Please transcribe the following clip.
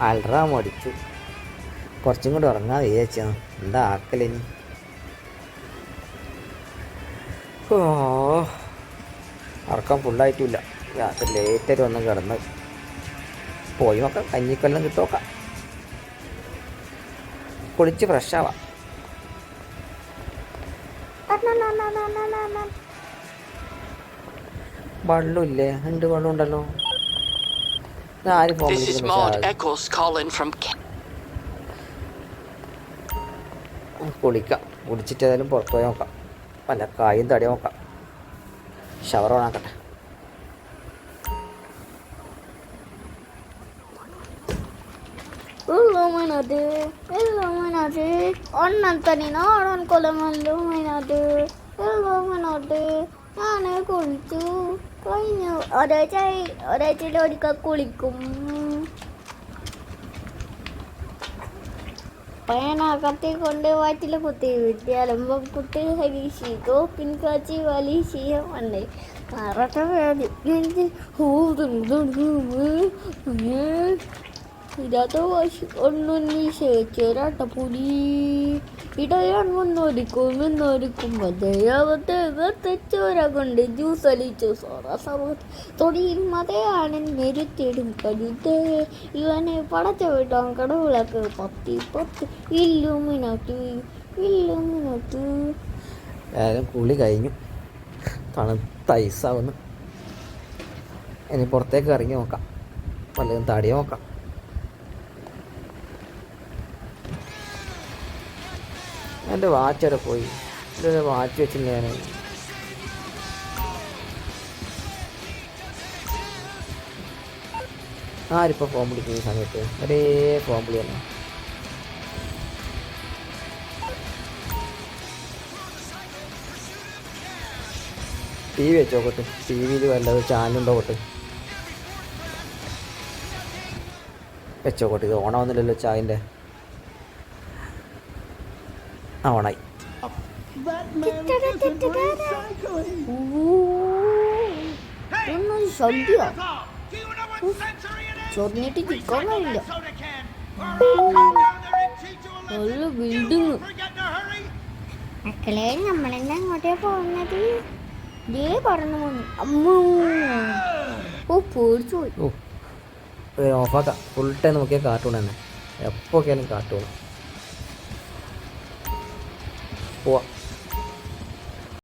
അലറാൻ അടിച്ചു. കുറച്ചും കൂടി ഉറങ്ങാൻ വിചാരിച്ചാ. എന്താ ആക്കലിനി ഓ ഉറക്കം ഫുള്ളായിട്ടില്ല രാത്രി ലേറ്റായിട്ട് വന്ന് കിടന്ന്. പോയി നോക്കാം. കഞ്ഞിക്കൊല്ലം കിട്ടുമോക്കാം കുളിച്ച് ഫ്രഷ് ആവാം. വെള്ളമില്ലേ ഉണ്ട് വെള്ളം Ca- ആ, കുളിക്കാം. കുളിച്ചിട്ട് ഏതായാലും പുറത്ത് പോയി നോക്കാം. വല്ല കായും തടി നോക്കാം. ഷവർ ഓണാക്കട്ടെ Illuminati, Illuminati, ഒന്നത്തനി നാടൻ കൊലമല്ലുമിനത് Illuminati, ഞാൻ കുളിച്ചു. കഴിഞ്ഞു ഒരാഴ്ച ഒരാഴ്ചയിൽ ഒരിക്കൽ കുളിക്കും. പേന കത്തി കൊണ്ട് വാറ്റിൽ കുത്തി വിദ്യാലംബം കുട്ടി ഹരീഷി തോപ്പിൻ കാച്ചി വലിശിയ മണ്ണെ മറട്ട വേദി ഇതാത്ത വാശി ഒന്നൊന്നി ചേച്ചേരാട്ടപ്പുലി ഇടയാൻ വന്നൊരിക്കും എന്നൊരിക്കും ദയാവത്തെ തെച്ചോര കൊണ്ട് ജ്യൂസ് അലിച്ചു സോറ സർവത്ത് തൊടിയിൽ മതയാണൻ മെരുത്തിടും കരുത്തേ ഇവനെ പടച്ച വിട്ടാൻ കടവിളക്ക് പത്തി പത്ത് ഇല്ലുമിനട്ട് ഇല്ലുമിനട്ട് ഏതായാലും കുളി കഴിഞ്ഞു. തണുത്ത ഐസാവുന്നു. ഇനി പുറത്തേക്ക് ഇറങ്ങി നോക്കാം. വല്ലതും തടി നോക്കാം. എന്റെ വാച്ച് അവിടെ പോയി. എന്റെ വാച്ച് വെച്ചില്ല ഞാൻ ആരിപ്പോൾ ഫോം വിളിക്കുന്ന ഈ സമയത്ത്? ഒരേ ഫോം വിളി തന്നെ. ടി വി വെച്ചോക്കട്ടെ ടി വിയിൽ വല്ലത് ചാനലുണ്ടോ കൊട്ട് ഇത് ഓണാവുന്നില്ലല്ലോ ചായന്റെ ആ ഓണായി ഒന്നും സദ്യ. ചൊറിഞ്ഞിട്ട് ചിക്കാൻ കഴിയില്ല നല്ല ബിൽഡിങ് മക്കളെ നമ്മളെന്നെ അങ്ങോട്ടേ പോകുന്നത്? ഇതേ പറഞ്ഞു പോന്നു. അമ്മൂ. ഓ പേടിച്ചു പോയി. ഓഫാക്കാം ഫുൾ ടൈം നോക്കിയാൽ കാർട്ടൂൺ തന്നെ എപ്പോൾ നോക്കിയാലും കാർട്ടൂൺ 我。